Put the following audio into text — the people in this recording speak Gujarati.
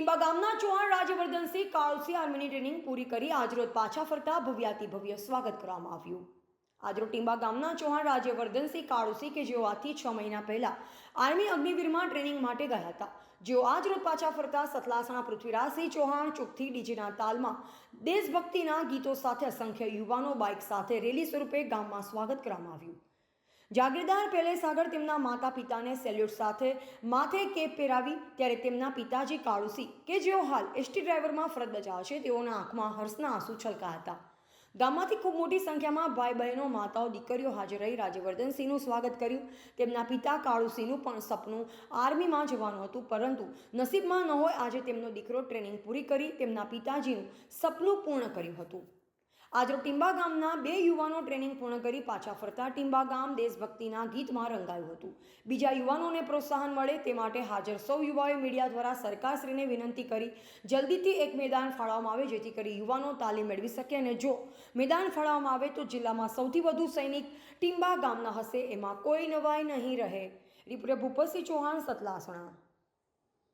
ટીંબા ગામના ચૌહાણ રાજ્યવર્ધનસિંહ કાળુસિંહ આર્મીની ટ્રેનિંગ પૂરી કરી આજરોજ પાછા ફરતા ભવ્યાતિ ભવ્ય સ્વાગત કરવામાં આવ્યું. આજરોજ ટીંબા ગામના ચૌહાણ રાજ્યવર્ધનસિંહ કાળુસી કે જેઓ આજથી છ મહિના પહેલા આર્મી અગ્નિવીરમાં ટ્રેનિંગ માટે ગયા હતા, જેઓ આજરોજ પાછા ફરતા સતલાસણા પૃથ્વીરાજસિંહ ચૌહાણ ચોકથી ડીજેના તાલમાં દેશભક્તિના ગીતો સાથે અસંખ્ય યુવાનો બાઇક સાથે રેલી સ્વરૂપે ગામમાં સ્વાગત કરવામાં આવ્યું. જાગીરદાર પેલેસ આગળ તેમના માતા પિતાને સેલ્યુટ સાથે માથે કેપ પહેરાવી, ત્યારે તેમના પિતાજી કાળુસી, કે જેઓ હાલ એસટી ડ્રાઈવરમાં ફરજ બજાવે છે, તેઓના આંખમાં હર્ષના આંસુ છલકા હતા. ગામમાંથી ખૂબ મોટી સંખ્યામાં ભાઈ બહેનો, માતાઓ, દીકરીઓ હાજર રહી. રાજ્યવર્ધનસિંહનું સ્વાગત કર્યું. તેમના પિતા કાળુસિંહનું પણ સપનું આર્મીમાં જવાનું હતું, પરંતુ નસીબમાં ન હોય આજે તેમનો દીકરો ટ્રેનિંગ પૂરી કરી. તેમના પિતાજીનું સપનું પૂર્ણ કર્યું હતું. આજરો ટીંબા ગામના બે યુવાનો ટ્રેનિંગ પૂર્ણ કરી પાછા ફરતા. ટીંબા ગામ દેશભક્તિના ગીતમાં રંગાયું હતું. બીજા યુવાનોને પ્રોત્સાહન મળે તે માટે હાજર સૌ યુવાઓએ મીડિયા દ્વારા સરકારશ્રીને વિનંતી કરી, જલ્દીથી એક મેદાન ફાળવવામાં આવે જેથી કરી યુવાનો તાલીમ મેળવી શકે અને જો મેદાન ફાળવવામાં આવે તો જિલ્લામાં સૌથી વધુ સૈનિક ટીંબા ગામના હશે. એમાં કોઈ નવાઈ નહીં રહે. રિપોર્ટર ભૂપતસિંહ ચૌહાણ, સતલાસણા.